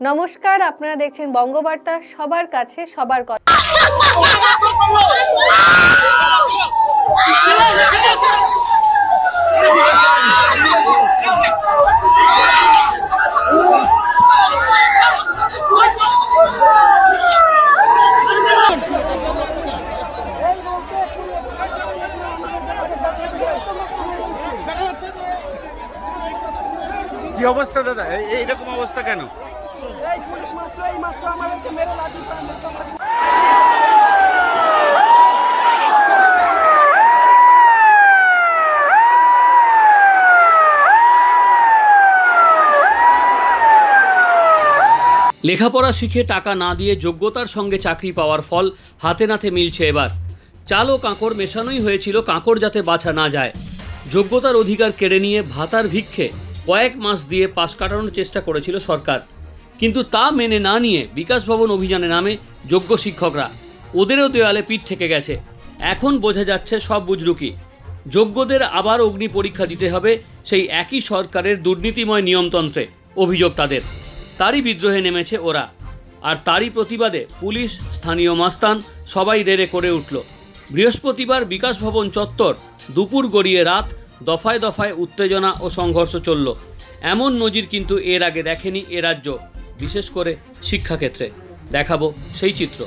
নমস্কার আপনারা দেখছেন বঙ্গবার্তা সবার কাছে সবার কথা। কি অবস্থা দাদা? এইরকম অবস্থা কেন? লেখাপড়া শিখে টাকা না দিয়ে যোগ্যতার সঙ্গে চাকরি পাওয়ার ফল হাতে নাতে মিলছে এবার। চাল ও কাঁকড় মেশানোই হয়েছিল কাঁকড় যাতে বাছা না যায়। যোগ্যতার অধিকার কেড়ে নিয়ে ভাতার ভিক্ষে কয়েক মাস দিয়ে পাশ কাটানোর চেষ্টা করেছিল সরকার। কিন্তু তা মেনে না নিয়ে বিকাশ ভবন অভিযানে নামে যোগ্য শিক্ষকরা। ওদেরও দেওয়ালে পিঠ থেকে গেছে। এখন বোঝা যাচ্ছে সব বুজরুকি। যোগ্যদের আবার অগ্নি পরীক্ষা দিতে হবে সেই একই সরকারের দুর্নীতিময় নিয়মতন্ত্রে, অভিযোগ তাদের। তারই বিদ্রোহে নেমেছে ওরা। আর তারই প্রতিবাদে পুলিশ, স্থানীয় মাস্তান সবাই রেড়ে করে উঠল। বৃহস্পতিবার বিকাশ ভবন চত্বর দুপুর গড়িয়ে রাত দফায় দফায় উত্তেজনা ও সংঘর্ষ চলল। এমন নজির কিন্তু এর আগে দেখেনি এ রাজ্য। বিশেষ করে শিক্ষাক্ষেত্রে। দেখাবো সেই চিত্র।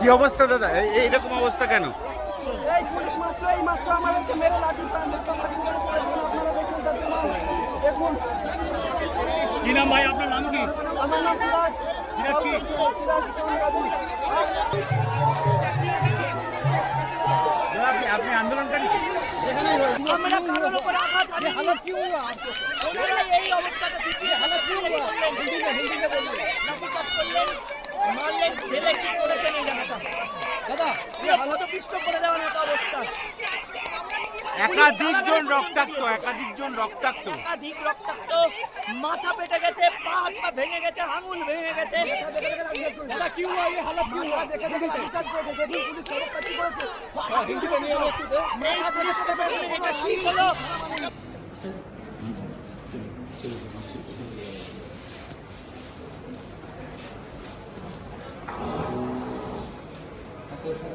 কি অবস্থা দাদা? এই- এইরকম অবস্থা কেন? এই পুলিশ মাত্র এই মাত্র আমাদেরকে মেরে লাঠি প্রাণ মেরে লাঠি মেরে ফেলে দিল। আপনারা দেখুন তার দেখুন। কি নাম ভাই? আপনার নাম কি? আমার নাম সিরাজ। সিরাজ কি? সিরাজ ইসলাম গাজী আপনি আপনি আন্দোলনকারী? আমরা কারোর উপর আঘাত হানি হালত কি হুয়া ওনারা এই অবস্থাটা সৃষ্টি হালত কি হুয়া হিন্দিতে হিন্দিতে বলুন লাঠিচার্জ করলেন একাধিক জন রক্তাক্ত একাধিক জন রক্তাক্ত। একাধিক রক্তাক্ত। মাথা পেটে গেছে পা হাত পা ভেঙে গেছে আঙুল ভেঙে গেছে। দাদা কি হুয়া এই হালত কি হুয়া দেখে দেখে লাঠিচার্জ করেছে। দেখুন পুলিশ সড়ক কাটি করেছে। এই পুলিশ এটা কি হলো?